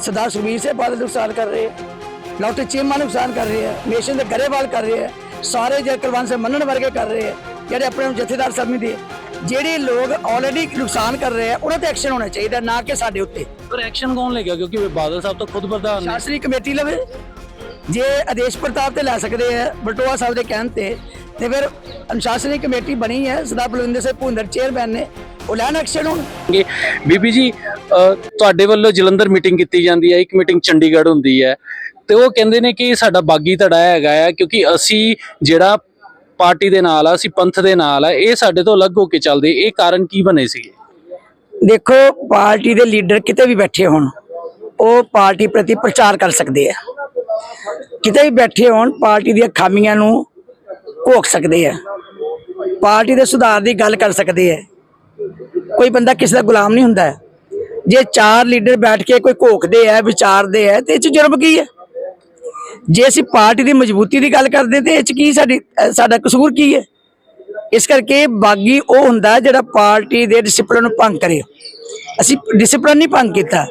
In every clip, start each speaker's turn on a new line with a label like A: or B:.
A: ਸਰਦਾਰ ਸੁਖਬੀਰ ਸਿੰਘ ਬਾਦਲ ਨੁਕਸਾਨ ਕਰ ਰਹੇ ਹੈ ਡਾਕਟਰ ਚੀਮਾ ਨੁਕਸਾਨ ਕਰ ਰਹੇ ਹੈ ਨੇਸ਼ਨ ਦੇ ਗਰੇਵਾਲ ਕਰ ਰਹੇ ਹੈ ਸਾਰੇ ਜੇ ਕੁਲਵੰਤ ਸਿੰਘ ਮੰਨਣ ਵਰਗੇ ਕਰ ਰਹੇ ਹੈ ਜਿਹੜੇ ਆਪਣੇ ਨੂੰ ਜਥੇਦਾਰ ਸਮਝਦੇ ਹੈ ਜਿਹੜੇ ਲੋਕ ਆਲਰੇਡੀ ਨੁਕਸਾਨ ਕਰ ਰਹੇ ਆ ਉਹਨਾਂ ਤੇ ਐਕਸ਼ਨ ਹੋਣਾ ਚਾਹੀਦਾ ਨਾ ਕਿ ਸਾਡੇ ਉੱਤੇ।
B: ਪਰ ਐਕਸ਼ਨ ਕੌਣ ਲੇਗਾ ਕਿਉਂਕਿ ਬਾਦਲ ਸਾਹਿਬ ਤਾਂ ਖੁਦ ਪ੍ਰਧਾਨ ਨੇ।
A: ਸ਼ਾਸਤਰੀ ਕਮੇਟੀ ਲਵੇ। ਜੇ ਆਦੇਸ਼ ਪ੍ਰਤਾਪ ਤੇ ਲੈ ਸਕਦੇ ਆ ਬਟੋਆ ਸਾਹਿਬ ਦੇ ਕਹਿਣ ਤੇ ਤੇ ਫਿਰ ਅਨੁਸ਼ਾਸਨੀ ਕਮੇਟੀ ਬਣੀ ਹੈ। ਸਰਦਾਰ ਬਲਵਿੰਦਰ ਸਿੰਘ ਭੁੰਦਰ ਚੇਅਰਮੈਨ ਨੇ। ਉਹ ਲੈਣ ਐਕਸ਼ਨ
B: ਬੀਬੀ ਜੀ ਤੁਹਾਡੇ ਵੱਲੋਂ ਜਲੰਧਰ ਮੀਟਿੰਗ ਕੀਤੀ ਜਾਂਦੀ ਹੈ ਇੱਕ ਮੀਟਿੰਗ ਚੰਡੀਗੜ੍ਹ ਹੁੰਦੀ ਹੈ। ਤੇ ਉਹ ਕਹਿੰਦੇ ਨੇ ਕਿ ਸਾਡਾ ਬਾਗੀ ਧੜਾ ਹੈਗਾ ਆ ਕਿਉਂਕਿ ਅਸੀਂ ਜਿਹੜਾ ਪਾਰਟੀ ਦੇ ਨਾਲ ਆ ਅਸੀਂ ਪੰਥ ਦੇ ਨਾਲ ਆ ਇਹ ਸਾਡੇ ਤੋਂ ਅਲੱਗ ਹੋ ਕੇ ਚੱਲਦੇ। ਇਹ ਕਾਰਨ ਕੀ ਬਣੇ ਸੀਗੇ?
A: ਦੇਖੋ ਪਾਰਟੀ ਦੇ ਲੀਡਰ ਕਿਤੇ ਵੀ ਬੈਠੇ ਹੋਣ ਉਹ ਪਾਰਟੀ ਪ੍ਰਤੀ ਪ੍ਰਚਾਰ ਕਰ ਸਕਦੇ ਆ। ਕਿਤੇ ਵੀ ਬੈਠੇ ਹੋਣ ਪਾਰਟੀ ਦੀਆਂ ਖਾਮੀਆਂ ਨੂੰ ਘੋਖ ਸਕਦੇ ਆ। ਪਾਰਟੀ ਦੇ ਸੁਧਾਰ ਦੀ ਗੱਲ ਕਰ ਸਕਦੇ ਆ। ਕੋਈ ਬੰਦਾ ਕਿਸੇ ਦਾ ਗੁਲਾਮ ਨਹੀਂ ਹੁੰਦਾ। ਜੇ ਚਾਰ ਲੀਡਰ ਬੈਠ ਕੇ ਕੋਈ ਘੋਖਦੇ ਆ, ਵਿਚਾਰਦੇ ਆ, ਤੇ ਇਹ ਚ ਜੁਰਮ ਕੀ ਹੈ ਜੇ ਅਸੀਂ ਪਾਰਟੀ ਦੀ ਮਜ਼ਬੂਤੀ ਦੀ ਗੱਲ ਕਰਦੇ, ਤੇ ਇਹ ਚ ਕੀ ਸਾਡੀ ਸਾਡਾ ਕਸੂਰ ਕੀ ਹੈ ਇਸ ਕਰਕੇ ਬਾਗੀ ਉਹ ਹੁੰਦਾ ਜਿਹੜਾ ਪਾਰਟੀ ਦੇ ਡਿਸਪਲਿਨ ਨੂੰ ਭੰਗ ਕਰੇ। ਅਸੀਂ ਡਿਸਪਲਿਨ ਨਹੀਂ ਭੰਗ ਕੀਤਾ।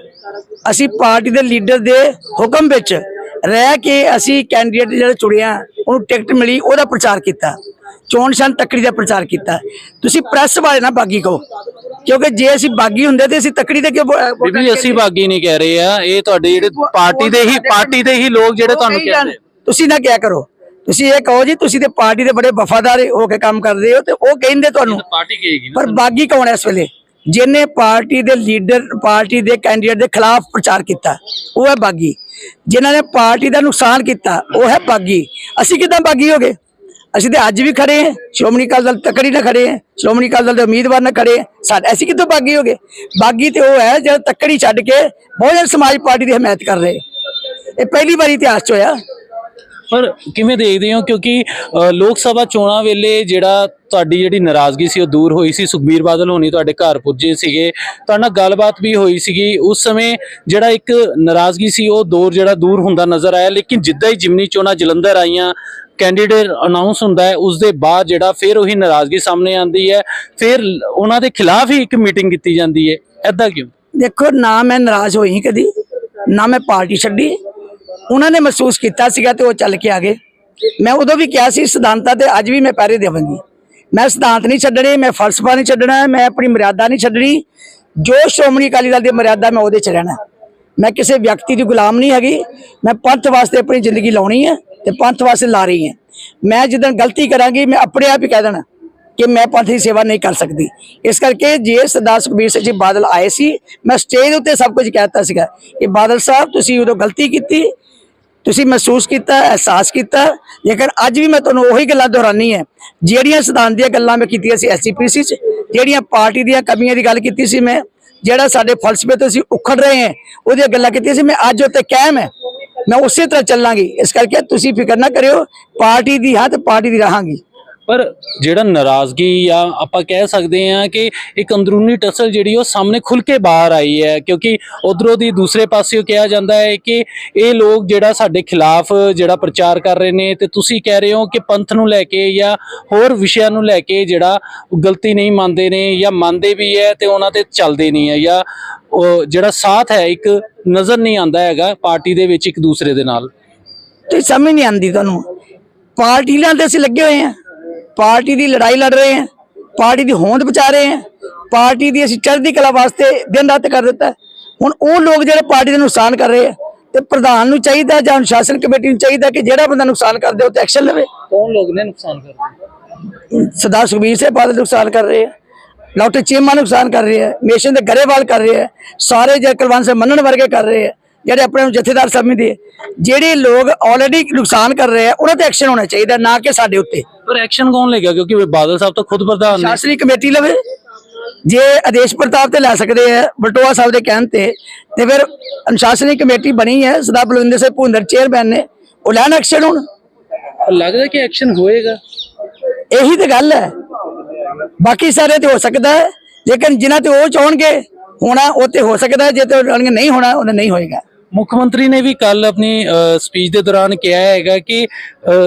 A: ਅਸੀਂ ਪਾਰਟੀ ਦੇ ਲੀਡਰ ਦੇ ਹੁਕਮ ਵਿੱਚ ਰਹਿ ਕੇ ਅਸੀਂ ਕੈਂਡੀਡੇਟ ਜਿਹੜਾ ਚੁਣਿਆ, ਉਹਨੂੰ ਟਿਕਟ ਮਿਲੀ, ਉਹਦਾ ਪ੍ਰਚਾਰ ਕੀਤਾ। ਚੋਣ ਸ਼ਾਨ ਤੱਕੜੀ ਦਾ ਪ੍ਰਚਾਰ ਕੀਤਾ। ਤੁਸੀਂ ਪ੍ਰੈਸ ਵਾਲੇ ਨਾ ਬਾਗੀ ਕਹੋ। ਕਿਉਂਕਿ ਜੇ ਅਸੀਂ ਬਾਗੀ ਹੁੰਦੇ ਤੇ ਅਸੀਂ ਤੱਕੜੀ ਤੇ ਕਿਉਂ
B: ਬੀਬੀ ਅਸੀਂ ਬਾਗੀ ਨਹੀਂ ਕਹਿ ਰਹੇ ਆ। ਇਹ ਤੁਹਾਡੇ ਜਿਹੜੇ ਪਾਰਟੀ ਦੇ ਹੀ ਪਾਰਟੀ ਦੇ ਹੀ ਲੋਕ ਜਿਹੜੇ ਤੁਹਾਨੂੰ
A: ਕਹੀ
B: ਕਹਿੰਦੇ।
A: ਤੁਸੀਂ ਨਾ ਕਿਆ ਕਰੋ। ਤੁਸੀਂ ਇਹ ਕਹੋ ਜੀ ਤੁਸੀਂ ਤੇ ਪਾਰਟੀ ਦੇ ਬੜੇ ਵਫਾਦਾਰ ਹੋ ਕੇ ਕੰਮ ਕਰਦੇ ਹੋ ਤੇ ਉਹ ਕਹਿੰਦੇ ਤੁਹਾਨੂੰ।
B: ਪਾਰਟੀ ਕਹੇਗੀ
A: ਪਰ ਬਾਗੀ ਕੌਣ ਹੈ ਇਸ ਵੇਲੇ? ਜਿਹਨੇ ਪਾਰਟੀ ਦੇ ਲੀਡਰ ਪਾਰਟੀ ਦੇ ਕੈਂਡੀਡੇਟ ਦੇ ਖਿਲਾਫ ਪ੍ਰਚਾਰ ਕੀਤਾ ਉਹ ਹੈ ਬਾਗੀ। ਜਿਨ੍ਹਾਂ ਨੇ ਪਾਰਟੀ ਦਾ ਨੁਕਸਾਨ ਕੀਤਾ ਉਹ ਹੈ ਬਾਗੀ। ਅਸੀਂ ਕਿਦਾਂ ਬਾਗੀ ਹੋ ਗਏ? ਅਸੀਂ ਤੇ ਅੱਜ ਵੀ ਖੜੇ ਹਾਂ। ਸ਼੍ਰੋਮਣੀ ਅਕਾਲੀ ਦਲ ਤਕੜੀ ਨਾਲ ਖੜੇ ਹਾਂ। ਸ਼੍ਰੋਮਣੀ ਅਕਾਲੀ ਦਲ ਦੇ ਉਮੀਦਵਾਰ ਨਾਲ ਖੜੇ ਹਾਂ। ਅਸੀਂ ਕਿੱਥੋਂ ਬਾਗੀ ਹੋ ਗਏ ਬਾਗੀ ਤੇ ਉਹ ਹੈ ਜਿਹੜਾ ਤਕੜੀ ਛੱਡ ਕੇ ਬਹੁਜਨ ਸਮਾਜ ਪਾਰਟੀ ਦੀ ਹਮਾਇਤ ਕਰ ਰਹੇ। ਇਹ ਪਹਿਲੀ ਵਾਰੀ ਇਤਿਹਾਸ ਚ ਹੋਇਆ।
B: ਪਰ ਕਿਵੇਂ ਦੇਖਦੇ ਹੋ? ਕਿਉਂਕਿ ਲੋਕ ਸਭਾ ਚੋਣਾਂ ਵੇਲੇ ਜਿਹੜਾ ਤੁਹਾਡੀ ਜਿਹੜੀ ਨਾਰਾਜ਼ਗੀ ਸੀ ਉਹ ਦੂਰ ਹੋਈ ਸੀ। ਸੁਖਬੀਰ ਬਾਦਲ ਹੋਣੀ ਤੁਹਾਡੇ ਘਰ ਪੁੱਜੇ ਸੀਗੇ। ਤੁਹਾਡੇ ਨਾਲ ਗੱਲਬਾਤ ਵੀ ਹੋਈ ਸੀਗੀ। ਉਸ ਸਮੇਂ ਜਿਹੜਾ ਇੱਕ ਨਾਰਾਜ਼ਗੀ ਸੀ ਉਹ ਦੌਰ ਜਿਹੜਾ ਦੂਰ ਹੁੰਦਾ ਨਜ਼ਰ ਆਇਆ। ਲੇਕਿਨ ਜਿੱਦਾਂ ਹੀ ਜਿਮਨੀ ਚੋਣਾਂ ਜਲੰਧਰ ਆਈਆਂ ਕੈਂਡੀਡੇਟ ਅਨਾਉਂਸ ਹੁੰਦਾ ਹੈ ਉਸ ਦੇ ਬਾਅਦ ਜਿਹੜਾ ਫਿਰ ਉਹੀ ਨਾਰਾਜ਼ਗੀ ਸਾਹਮਣੇ ਆਉਂਦੀ ਹੈ, ਫਿਰ ਉਹਨਾਂ ਦੇ ਖਿਲਾਫ ਹੀ ਇੱਕ ਮੀਟਿੰਗ ਕੀਤੀ ਜਾਂਦੀ ਹੈ। ਐਦਾਂ ਕਿਉਂ?
A: ਦੇਖੋ, ਨਾ ਮੈਂ ਨਾਰਾਜ਼ ਹੋਈ ਕਦੀ, ਨਾ ਮੈਂ ਪਾਰਟੀ ਛੱਡੀ। ਉਹਨਾਂ ਨੇ ਮਹਿਸੂਸ ਕੀਤਾ ਸੀਗਾ ਤੇ ਉਹ ਚੱਲ ਕੇ ਆ ਗਏ। ਮੈਂ ਉਦੋਂ ਵੀ ਕਿਹਾ ਸੀ, ਸਿਧਾਂਤਾਂ ਤੇ ਅੱਜ ਵੀ ਮੈਂ ਪੈਰੇ ਦੇਵਾਂਗੀ। ਮੈਂ ਸਿਧਾਂਤ ਨਹੀਂ ਛੱਡਣੇ, ਮੈਂ ਫਲਸਫਾ ਨਹੀਂ ਛੱਡਣਾ, ਮੈਂ ਆਪਣੀ ਮਰਿਆਦਾ ਨਹੀਂ ਛੱਡਣੀ। ਜੋ ਸ਼੍ਰੋਮਣੀ ਅਕਾਲੀ ਦਲ ਦੀ ਮਰਿਆਦਾ, ਮੈਂ ਉਹਦੇ ਚ ਰਹਿਣਾ। ਮੈਂ ਕਿਸੇ ਵਿਅਕਤੀ ਦੀ ਗੁਲਾਮ ਨਹੀਂ ਹੈਗੀ। ਮੈਂ ਪੰਥ ਵਾਸਤੇ ਆਪਣੀ ਜ਼ਿੰਦਗੀ ਲਾਉਣੀ ਹੈ। ਤੇ ਪੰਥ ਵਾਸਤੇ ਲਾ ਰਹੀ ਹਾਂ। ਮੈਂ ਜਦੋਂ ਗਲਤੀ ਕਰਾਂਗੀ, ਮੈਂ ਆਪਣੇ ਆਪ ਹੀ ਕਹਿ ਦੇਣਾ ਕਿ ਮੈਂ ਪੰਥ ਦੀ ਸੇਵਾ ਨਹੀਂ ਕਰ ਸਕਦੀ। ਇਸ ਕਰਕੇ ਜੇ ਸਰਦਾਰ ਸੁਖਬੀਰ ਸਿੰਘ ਜੀ ਬਾਦਲ ਆਏ ਸੀ, ਮੈਂ ਸਟੇਜ ਉੱਤੇ ਸਭ ਕੁਝ ਕਹਿਤਾ ਸੀਗਾ ਕਿ ਬਾਦਲ ਸਾਹਿਬ, ਤੁਸੀਂ ਉਦੋਂ ਗਲਤੀ ਕੀਤੀ, ਤੁਸੀਂ ਮਹਿਸੂਸ ਕੀਤਾ, ਅਹਿਸਾਸ ਕੀਤਾ। ਲੇਕਿਨ ਅੱਜ ਵੀ ਮੈਂ ਤੁਹਾਨੂੰ ਉਹੀ ਗੱਲਾਂ ਦੁਹਰਾਨੀ ਹੈ, ਜਿਹੜੀਆਂ ਸਿਧਾਂਤ ਦੀਆਂ ਗੱਲਾਂ ਮੈਂ ਕੀਤੀਆਂ ਸੀ ਐਸਜੀਪੀਸੀ ਚ, ਜਿਹੜੀਆਂ ਪਾਰਟੀ ਦੀਆਂ ਕਮੀਆਂ ਦੀ ਗੱਲ ਕੀਤੀ ਸੀ ਮੈਂ, ਜਿਹੜਾ ਸਾਡੇ ਫਲਸਫੇ ਤੋਂ ਅਸੀਂ ਉਖੜ ਰਹੇ ਹਾਂ, ਉਹਦੀਆਂ ਗੱਲਾਂ ਕੀਤੀਆਂ ਸੀ, ਮੈਂ ਅੱਜ ਉੱਤੇ ਕਾਇਮ ਹੈ। ਮੈਂ ਉਸੇ ਤਰ੍ਹਾਂ ਚੱਲਾਂਗੀ। ਇਸ ਕਰਕੇ ਤੁਸੀਂ ਫਿਕਰ ਨਾ ਕਰਿਓ, ਪਾਰਟੀ ਦੀ ਹਾਂ ਤੇ ਪਾਰਟੀ ਦੀ ਰਹਾਂਗੀ।
B: ਪਰ ਜਿਹੜਾ ਨਾਰਾਜ਼ਗੀ ਆ ਆਪਾਂ ਕਹਿ ਸਕਦੇ ਹਾਂ ਕਿ ਇੱਕ ਅੰਦਰੂਨੀ ਟਸਲ ਜਿਹੜੀ ਉਹ ਸਾਹਮਣੇ ਖੁੱਲ ਕੇ ਬਾਹਰ ਆਈ ਹੈ, ਕਿਉਂਕਿ ਉਧਰੋਂ ਦੀ ਦੂਸਰੇ ਪਾਸਿਓਂ ਕਿਹਾ ਜਾਂਦਾ ਹੈ ਕਿ ਇਹ ਲੋਕ ਜਿਹੜਾ ਸਾਡੇ ਖਿਲਾਫ ਜਿਹੜਾ ਪ੍ਰਚਾਰ ਕਰ ਰਹੇ ਨੇ ਤੇ ਤੁਸੀਂ ਕਹਿ ਰਹੇ ਹੋ ਕਿ ਪੰਥ ਨੂੰ ਲੈ ਕੇ ਜਾਂ ਹੋਰ ਵਿਸ਼ਿਆਂ ਨੂੰ ਲੈ ਕੇ ਜਿਹੜਾ ਗਲਤੀ ਨਹੀਂ ਮੰਨਦੇ ਨੇ ਜਾਂ ਮੰਨਦੇ ਵੀ ਹੈ ਤੇ ਉਹਨਾਂ ਤੇ ਚੱਲਦੇ ਨਹੀਂ ਹੈ ਜਾਂ ਜਿਹੜਾ ਸਾਥ ਹੈ ਇੱਕ ਨਜ਼ਰ ਨਹੀਂ ਆਉਂਦਾ ਹੈਗਾ ਪਾਰਟੀ ਦੇ ਵਿੱਚ ਇੱਕ ਦੂਸਰੇ ਦੇ ਨਾਲ।
A: ਤੇ ਸਮਝ ਨਹੀਂ ਆਉਂਦੀ ਤੁਹਾਨੂੰ। ਪਾਰਟੀ ਨਾਲ ਤੇ ਅਸੀਂ ਲੱਗੇ ਹੋਏ ਹਾਂ। ਪਾਰਟੀ ਦੀ ਲੜਾਈ ਲੜ ਰਹੇ ਹਾਂ ਪਾਰਟੀ ਦੀ ਹੋਂਦ ਬਚਾ ਰਹੇ ਹਾਂ ਪਾਰਟੀ ਦੀ ਅਸੀਂ ਚੜ੍ਹਦੀ ਕਲਾ ਵਾਸਤੇ ਦਿਨ ਰਾਤ ਕਰ ਦਿੱਤਾ। ਹੁਣ ਉਹ ਲੋਕ ਜਿਹੜੇ ਪਾਰਟੀ ਦਾ ਨੁਕਸਾਨ ਕਰ ਰਹੇ ਆ ਤੇ ਪ੍ਰਧਾਨ ਨੂੰ ਚਾਹੀਦਾ ਜਾਂ ਅਨੁਸ਼ਾਸਨ ਕਮੇਟੀ ਨੂੰ ਚਾਹੀਦਾ ਕਿ ਜਿਹੜਾ ਬੰਦਾ ਨੁਕਸਾਨ ਕਰਦੇ ਉਹ ਤੇ ਐਕਸ਼ਨ ਲਵੇ।
B: ਕੌਣ ਲੋਕ ਨੇ ਨੁਕਸਾਨ ਕਰਦੇ
A: ਸਰਦਾਰ ਸੁਖਬੀਰ ਸਿੰਘ ਬਾਦਲ ਨੁਕਸਾਨ ਕਰ ਰਹੇ ਆ ਡਾਕਟਰ ਚੀਮਾ ਨੁਕਸਾਨ ਕਰ ਰਹੇ ਆ ਨੇਸ਼ਨ ਦੇ ਗਰੇਵਾਲ ਕਰ ਰਹੇ ਆ ਸਾਰੇ ਜੇ ਕੁਲਵੰਤ ਸਿੰਘ ਮੰਨਣ ਵਰਗੇ ਕਰ ਰਹੇ ਆ। ਜਿਹੜੇ ਆਪਣੇ ਨੂੰ ਜਥੇਦਾਰ ਸਮਝਦੇ ਜਿਹੜੇ ਲੋਕ ਆਲਰੇਡੀ ਨੁਕਸਾਨ ਕਰ ਰਹੇ ਆ ਉਹਨਾਂ ਤੇ ਐਕਸ਼ਨ ਹੋਣਾ ਚਾਹੀਦਾ ਨਾ ਕਿ ਸਾਡੇ ਉੱਤੇ।
B: ਪਰ ਐਕਸ਼ਨ ਕੌਣ ਲੇਗਾ ਕਿਉਂਕਿ ਬਾਦਲ ਸਾਹਿਬ ਤਾਂ ਖੁਦ ਪ੍ਰਧਾਨ ਨੇ।
A: ਸ਼ਾਸਤਰੀ ਕਮੇਟੀ ਲਵੇ। ਜੇ ਆਦੇਸ਼ ਪ੍ਰਤਾਪ ਤੇ ਲੈ ਸਕਦੇ ਆ ਬਟੋਆ ਸਾਹਿਬ ਦੇ ਕਹਿਣ ਤੇ ਤੇ ਫਿਰ ਅਨੁਸ਼ਾਸਨੀ ਕਮੇਟੀ ਬਣੀ ਹੈ ਸਰਦਾਰ ਬਲਵਿੰਦਰ ਸਿੰਘ ਭੁੰਦਰ ਚੇਅਰਮੈਨ ਨੇ ਉਹ ਲੈਣ ਐਕਸ਼ਨ ਹੁਣ।
B: ਲੱਗਦਾ ਕਿ ਐਕਸ਼ਨ ਹੋਏਗਾ?
A: ਇਹੀ ਤੇ ਗੱਲ ਹੈ। ਬਾਕੀ ਸਾਰੇ ਤੇ ਹੋ ਸਕਦਾ ਹੈ ਲੇਕਿਨ ਜਿਨ੍ਹਾਂ ਤੇ ਉਹ ਚਾਹਣਗੇ ਹੋਣਾ ਉਹ ਤੇ ਹੋ ਸਕਦਾ ਜੇ ਤੇ ਨਹੀਂ ਹੋਣਾ ਉਹਨਾਂ ਨਹੀਂ ਹੋਏਗਾ।
B: ਮੁੱਖ ਮੰਤਰੀ ਨੇ ਵੀ ਕੱਲ ਆਪਣੀ ਸਪੀਚ ਦੇ ਦੌਰਾਨ ਕਿਹਾ ਹੈਗਾ ਕਿ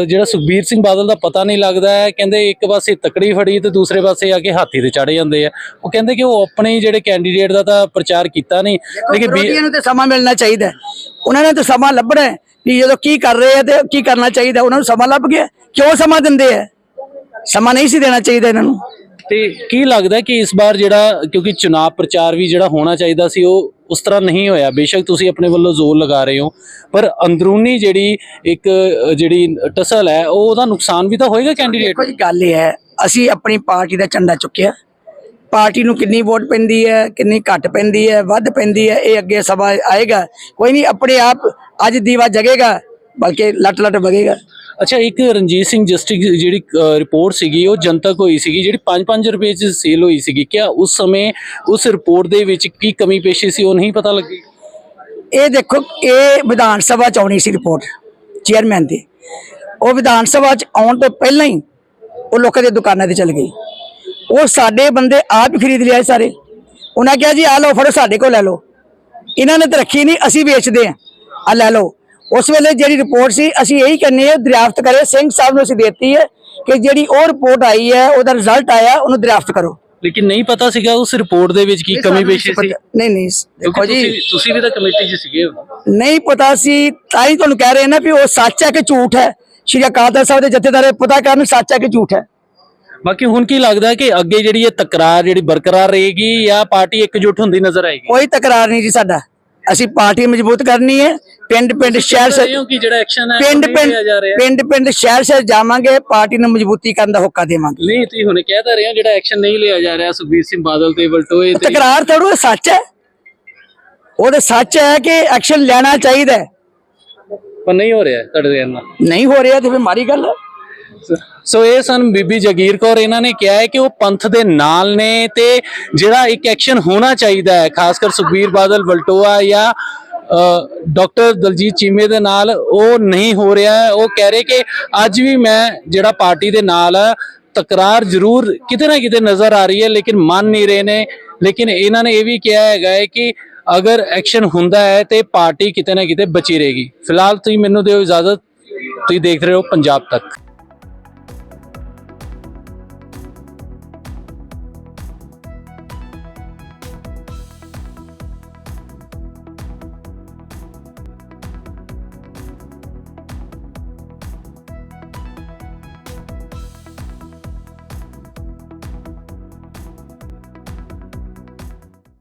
B: ਜਿਹੜਾ ਸੁਖਬੀਰ ਸਿੰਘ ਬਾਦਲ ਦਾ ਪਤਾ ਨਹੀਂ ਲੱਗਦਾ ਹੈ ਕਹਿੰਦੇ ਇੱਕ ਪਾਸੇ ਤਕੜੀ ਫੜੀ ਤੇ ਦੂਸਰੇ ਪਾਸੇ ਆ ਕੇ ਹਾਥੀ ਤੇ ਚੜੇ ਜਾਂਦੇ ਆ। ਉਹ ਕਹਿੰਦੇ ਕਿ ਉਹ ਆਪਣੇ ਜਿਹੜੇ ਕੈਂਡੀਡੇਟ ਦਾ ਤਾਂ ਪ੍ਰਚਾਰ ਕੀਤਾ ਨਹੀਂ। ਲੇਕਿਨ ਬੀ-
A: ਵਿਰੋਧੀਆਂ ਨੂੰ ਤੇ ਸਮਾਂ ਮਿਲਣਾ ਚਾਹੀਦਾ। ਉਹਨਾਂ ਨੇ ਤਾਂ ਸਮਾਂ ਲੱਭਣਾ ਹੈ ਕਿ ਜਦੋਂ ਕੀ ਕਰ ਰਹੇ ਆ ਤੇ ਕੀ ਕਰਨਾ ਚਾਹੀਦਾ ਉਹਨਾਂ ਨੂੰ ਸਮਾਂ ਲੱਭ ਗਿਆ। ਕਿਉਂ ਸਮਾਂ ਦਿੰਦੇ ਆ? ਸਮਾਂ ਨਹੀਂ ਸੀ ਦੇਣਾ ਚਾਹੀਦਾ ਇਹਨਾਂ ਨੂੰ।
B: ਤੇ ਕੀ ਲੱਗਦਾ ਕਿ ਇਸ ਵਾਰ ਜਿਹੜਾ, ਕਿਉਂਕਿ ਚੁਣਾਵ ਪ੍ਰਚਾਰ ਵੀ ਜਿਹੜਾ ਹੋਣਾ ਚਾਹੀਦਾ ਸੀ, ਉਹ ਉਸ ਤਰ੍ਹਾਂ ਨਹੀਂ ਹੋਇਆ। ਬੇਸ਼ੱਕ ਤੁਸੀਂ ਆਪਣੇ ਵੱਲੋਂ ਜ਼ੋਰ ਲਗਾ ਰਹੇ ਹੋ, ਪਰ ਅੰਦਰੂਨੀ ਜਿਹੜੀ ਇੱਕ ਜਿਹੜੀ ਟਸਲ ਹੈ, ਉਹ ਉਹਦਾ ਨੁਕਸਾਨ ਵੀ ਤਾਂ ਹੋਏਗਾ ਕੈਂਡੀਡੇਟ
A: ਦੇਖੋ ਗੱਲ ਇਹ ਹੈ, ਅਸੀਂ ਆਪਣੀ ਪਾਰਟੀ ਦਾ ਝੰਡਾ ਚੁੱਕਿਆ। ਪਾਰਟੀ ਨੂੰ ਕਿੰਨੀ ਵੋਟ ਪੈਂਦੀ ਹੈ, ਕਿੰਨੀ ਘੱਟ ਪੈਂਦੀ ਹੈ, ਵੱਧ ਪੈਂਦੀ ਹੈ, ਇਹ ਅੱਗੇ ਸਭਾ ਆਏਗਾ। ਕੋਈ ਨਹੀਂ, ਆਪਣੇ ਆਪ ਅੱਜ ਦੀਵਾ ਜਗੇਗਾ, ਬਲਕਿ ਲਟ ਲਟ ਵਗੇਗਾ।
B: ਅੱਛਾ, ਇੱਕ ਰਣਜੀਤ ਸਿੰਘ ਜਸਟਿਕ ਜਿਹੜੀ ਰਿਪੋਰਟ ਸੀਗੀ, ਉਹ ਜਨਤਕ ਹੋਈ ਸੀਗੀ, ਜਿਹੜੀ 5-5 ਰੁਪਏ ਚ ਸੇਲ ਹੋਈ ਸੀਗੀ। ਕਿਆ ਉਸ ਸਮੇਂ, ਉਸ ਰਿਪੋਰਟ ਦੇ ਵਿੱਚ ਕੀ ਕਮੀ ਪੇਸ਼ੀ ਸੀ, ਉਹ ਨਹੀਂ ਪਤਾ ਲੱਗੀ?
A: ਇਹ ਦੇਖੋ, ਇਹ ਵਿਧਾਨ ਸਭਾ ਚ ਆਉਣੀ ਸੀ ਰਿਪੋਰਟ ਚੇਅਰਮੈਨ ਦੀ। ਉਹ ਵਿਧਾਨ ਸਭਾ ਚ ਆਉਣ ਤੋਂ ਪਹਿਲਾਂ ਹੀ ਉਹ ਲੋਕਾਂ ਦੇ ਦੁਕਾਨਾਂ ਤੇ ਚਲ ਗਈ। ਉਹ ਸਾਡੇ ਬੰਦੇ ਆਪ ਹੀ ਖਰੀਦ ਲਿਆਏ ਸਾਰੇ। ਉਹਨਾਂ ਕਿਹਾ ਜੀ ਆ ਲਓ, ਫੜੋ, ਸਾਡੇ ਕੋਲ ਲੈ ਲਓ। ਇਹਨਾਂ ਨੇ ਤਾਂ ਰੱਖੀ ਨਹੀਂ, ਅਸੀਂ ਵੇਚਦੇ ਆ ਆ ਲੈ ਲਓ। ਉਸ ਵੇਲੇ ਜਿਹੜੀ ਰਿਪੋਰਟ ਸੀ ਅਸੀਂ ਇਹੀ ਕਹਿੰਦੇ ਆ ਦਰਿਆਫਤ ਕਰੇ ਸਿੰਘ ਸਾਹਿਬ ਨੂੰ ਅਸੀਂ ਦੇਤੀ ਹੈ ਕਿ ਜਿਹੜੀ ਉਹ ਰਿਪੋਰਟ ਆਈ ਹੈ ਉਹਦਾ ਰਿਜ਼ਲਟ ਆਇਆ ਉਹਨੂੰ ਦਰਿਆਫਤ ਕਰੋ।
B: ਲੇਕਿਨ ਨਹੀਂ ਪਤਾ ਸੀਗਾ ਉਸ ਰਿਪੋਰਟ ਦੇ ਵਿੱਚ ਕੀ ਕਮੀ ਪੇਸ਼ੀ ਸੀ।
A: ਨਹੀਂ ਨਹੀਂ ਦੇਖੋ ਜੀ।
B: ਤੁਸੀਂ ਤੁਸੀਂ ਵੀ ਤਾਂ ਕਮੇਟੀ 'ਚ ਸੀਗੇ
A: ਨਹੀਂ ਪਤਾ ਸੀ ਤਾਂ ਹੀ ਤੁਹਾਨੂੰ ਕਹਿ ਰਹੇ ਨਾ ਵੀ ਉਹ ਸੱਚ ਹੈ ਕਿ ਝੂਠ ਹੈ? ਸ਼੍ਰੀ ਅਕਾਲ ਤਖਤ ਸਾਹਿਬ ਦੇ ਜਥੇਦਾਰ ਪਤਾ ਕਰਨ ਸੱਚ ਹੈ ਕਿ ਝੂਠ ਹੈ?
B: ਬਾਕੀ ਹੁਣ ਕੀ ਲੱਗਦਾ ਕਿ ਅੱਗੇ ਜਿਹੜੀ ਇਹ ਤਕਰਾਰ ਜਿਹੜੀ ਬਰਕਰਾਰ ਰਹੇਗੀ ਜਾਂ ਪਾਰਟੀ ਇਕਜੁੱਟ ਹੁੰਦੀ ਨਜ਼ਰ ਆਏਗੀ?
A: ਕੋਈ ਤਕਰਾਰ ਨਹੀਂ ਜੀ ਸਾਡਾ। ਅਸੀਂ ਪਾਰਟੀ ਮਜ਼ਬੂਤ ਕਰਨੀ ਹੈ। ਪਿੰਡ ਪਿੰਡ ਸ਼ਹਿਰ ਸ਼ਹਿਰ
B: ਕਿ ਜਿਹੜਾ ਐਕਸ਼ਨ ਹੈ
A: ਪਿੰਡ ਪਿੰਡ ਪਿੰਡ ਪਿੰਡ ਸ਼ਹਿਰ ਸ਼ਹਿਰ ਜਾਵਾਂਗੇ ਪਾਰਟੀ ਨੂੰ ਮਜ਼ਬੂਤੀ ਕਰਨ ਦਾ ਹੋਕਾ ਦੇਵਾਂਗੇ।
B: ਨਹੀਂ ਤੁਸੀਂ ਹੁਣੇ ਕਹਿ ਤਾਂ ਰਹੇ ਹੋ ਜਿਹੜਾ ਐਕਸ਼ਨ ਨਹੀਂ ਲਿਆ ਜਾ ਰਿਹਾ ਸੁਖਬੀਰ ਸਿੰਘ ਬਾਦਲ ਤੇ ਵਲਟੋਏ ਤੇ
A: ਤਕਰਾਰ ਥੋੜੋ ਸੱਚ ਹੈ। ਉਹਦੇ ਸੱਚ ਹੈ ਕਿ ਐਕਸ਼ਨ ਲੈਣਾ ਚਾਹੀਦਾ
B: ਪਰ ਨਹੀਂ ਹੋ ਰਿਹਾ ਤੁਹਾਡੇ ਨਾਲ।
A: ਨਹੀਂ ਹੋ ਰਿਹਾ ਤੇ ਫਿਰ ਮਾੜੀ ਗੱਲ ਹੈ।
B: ਸੋ ਇਹ ਸਨ ਬੀਬੀ ਜਗੀਰ ਕੌਰ। ਇਹਨਾਂ ਨੇ ਕਿਹਾ ਹੈ ਕਿ ਉਹ ਪੰਥ ਦੇ ਨਾਲ ਨੇ ਤੇ ਜਿਹੜਾ ਇੱਕ ਐਕਸ਼ਨ ਹੋਣਾ ਚਾਹੀਦਾ ਹੈ, ਖਾਸ ਕਰ ਸੁਖਬੀਰ ਬਾਦਲ ਬਲਟੋਆ ਜਾਂ ਡਾਕਟਰ ਦਲਜੀਤ ਚੀਮੇ ਦੇ ਨਾਲ ਉਹ ਨਹੀਂ ਹੋ ਰਿਹਾ ਹੈ। ਉਹ ਕਹਿ ਰਹੇ ਕਿ ਅੱਜ ਵੀ ਮੈਂ ਜਿਹੜਾ ਪਾਰਟੀ ਦੇ ਨਾਲ ਤਕਰਾਰ ਜ਼ਰੂਰ ਕਿਤੇ ਨਾ ਕਿਤੇ ਨਜ਼ਰ ਆ ਰਹੀ ਹੈ, ਲੇਕਿਨ ਮੰਨ ਨਹੀਂ ਰਹੇ ਨੇ। ਲੇਕਿਨ ਇਹਨਾਂ ਨੇ ਇਹ ਵੀ ਕਿਹਾ ਹੈਗਾ ਹੈ ਕਿ ਅਗਰ ਐਕਸ਼ਨ ਹੁੰਦਾ ਹੈ ਤੇ ਪਾਰਟੀ ਕਿਤੇ ਨਾ ਕਿਤੇ ਬਚੀ ਰਹੇਗੀ। ਫਿਲਹਾਲ ਤੁਸੀਂ ਮੈਨੂੰ ਦਿਓ ਇਜਾਜ਼ਤ, ਤੁਸੀਂ ਦੇਖ ਰਹੇ ਹੋ ਪੰਜਾਬ ਤੱਕ।